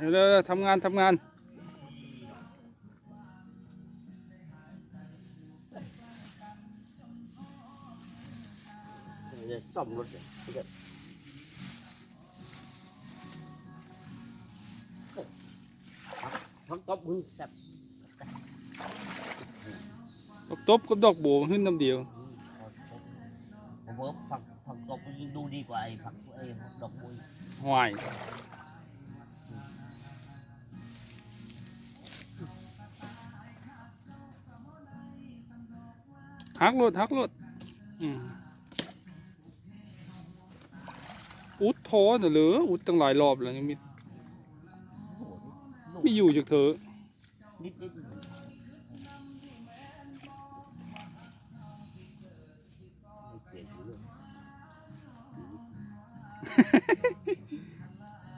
เร็วๆทำงานทำงานซ่อมรถเลยเดี๋ยวทั้งก๊อบมึงแซ่บดอกตบกับดอกโบขึ้นน้ำเดียวผมว่าผักผักก๊อบดูดีกว่าไอ้ผักไอ้ดอกบัวหวาย หักรถหักรถอุดท้อนอะเหรออุดตั้งหลายรอบแล้วยังมีไม่อยู่จากเธอนิดนิดไม่เปลี่ยนเรื่อง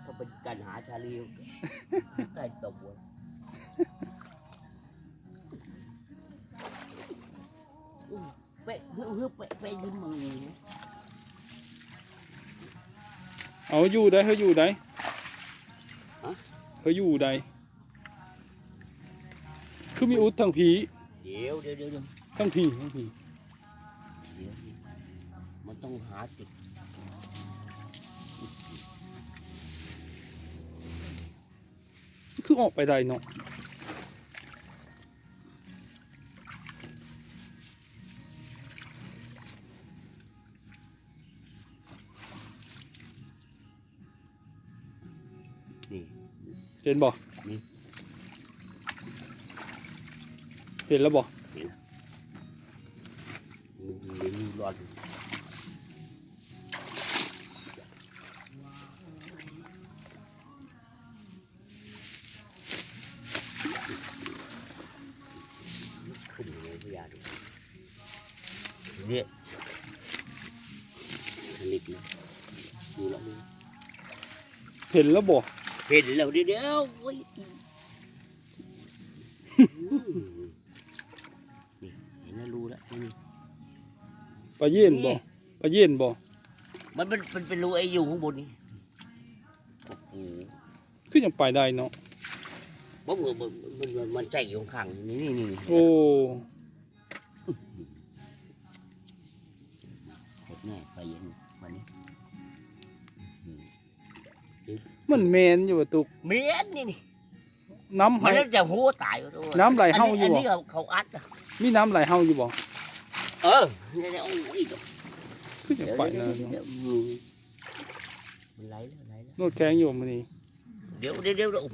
ก็เป็นการหาชาลีใต้ตบบัว ฮ้ยเฮ้ยเป๊ะเป๊ะยิ้มมึงนี่นะเอาอยู่ได้เขาอยู่ได้เขาอยู่ได้คือมีอุดทั้งผีเดี๋ยวเดี๋ยวเดี๋ยวเดี๋ยวทั้งผีทั้งผีเดี๋ยวมันต้องหาจุดคือออกไปได้เนาะ เห็นบ่นี่เห็นแล้วบ่มันเลี้ยงรอดขึ้นเลยพยาดูเนี่ยสนิทนะดูแล้วดูเห็นแล้วบ่ เห็นแล้วเดี๋ยวเดี๋ยวเว้ยนี่เห็นแล้วรู้แล้วนี่ปลาเย็นบ่ปลาเย็นบ่มันเป็นเป็นเป็นรูไอ้อยู่ข้างบนนี่โอ้โหคือยังไปได้เนาะมันมันมันมันมันใจอยู่ข้างๆนี่นี่นี่นี่โอ้เห็ดแน่ไปเย็นวันนี้ มันแมนอยู่ว่าตุกเมียนนี่นี่น้ำมันให้จะหัวตายด้วยน้ำไหลเห่าอยู่บ่ นนี้เขาเขาอัดอะมีน้ำไหลเฮาอยู่บ่เออเนี่ยเนี่ยโอ้ยคือยังเดี๋ยวไปเดี๋ยวนะเดี๋ยวเดี๋ยวอืมมันไหลแล้วไหลแล้วโนดแข็งอยู่มื้อนี้เดี๋ยวเดี๋ยวเดี๋ยวเดี๋ยว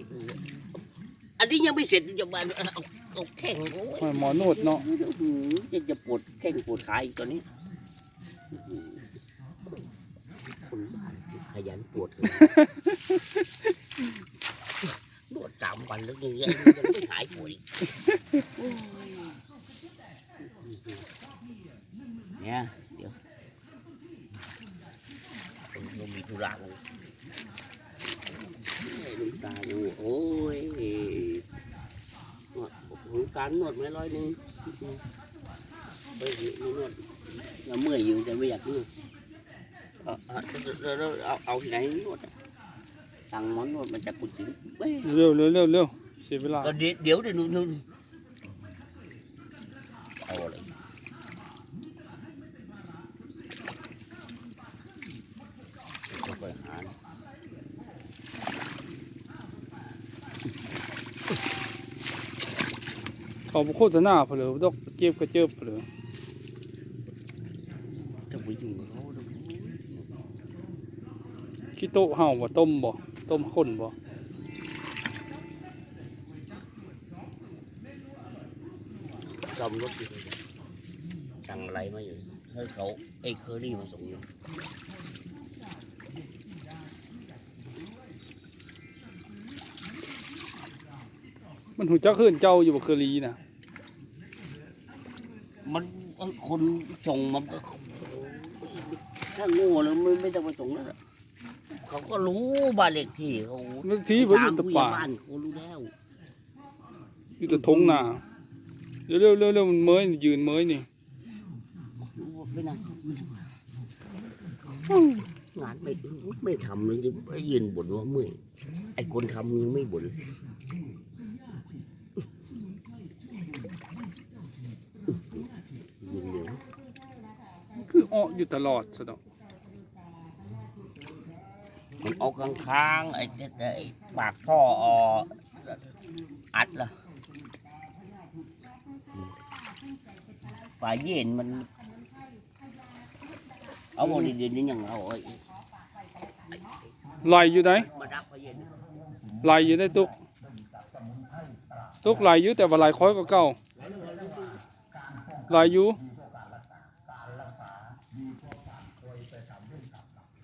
อันนี้ยังไม่เสร็จจะมาเอาเอาแข้งโอ้ย หมอโนดเนาะจะจะปวดแข้งปวดขาอีกตอนนี้คนบ้านข ยันปวดเลยนวดสามวันแล้วยังยังยังไม่หายปวดอีกเนี่ยเดี๋ยวผมยังมีธุระเลยให้ลุงตาดูโอ้ยนวดลุงตานวดไหมร้อยหนึ่งไปนวดเราเมื่อยอยู่แต่ไม่อยากนวด เอาเอาเอาเอาเอาที่ไหนนวดสั่งหมอนวดมาจากกุฏิเว้ยเร็วเร็วเร็วเร็วเสียเวลาก็เดี๋ยวเดี๋ยวเดี๋ยวนู่นนู่นเอาอะไรจะไปหานะเขาบ่โฆษณาเผลอดอกเจ็บก็เจ็บเผลอจะไปอยู่กับเขาดู ขี้โต๊ะเฮาบ่ต้มบ่ต้มข้นบ่ซ่อมรถอยู่สั่งอะไรมาอยู่ให้เขาไอ้เคอรี่มาส่งอยู่มันหูจักขึ้นเจ้าอยู่บ่เคอรีน่ะมันเอ้ยคนส่งมันก็ถ้าโง่แล้วไม่ไม่ต้องมาส่งแล้วล่ะ เขาก็รู้บ้านเลขที่เขาบางทีบ่อยู่แตะผู้ใหญ่ป่าบ้านเขารู้แล้วอยู่แต่ทงนาเร็วเร็วเร็วเร็วมันเมยนี่ยืนเมยนี่รู้ว่าไม่น่าไม่น่างานไม่ไม่ทำเลยจะไปยืนบ่นว่าเมื่อยอ้คนทำยังไม่บ่นยิงเดี๋ยวคืออ้ออยู่ตลอดซะดอกมัน เอาข้างๆไอ้เจ๊ปากท่ออออัดละปลาเย็นมัน เอาโมดีๆนี่ยังเอาไอ้ไหลอยู่ไหนมาดักปลาเย็นไหลอยู่ในตุกตุกไหลอยู่แต่ว่าไหลค่อยก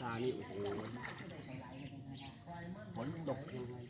ตานี่โอ้โหฝนตกยังไง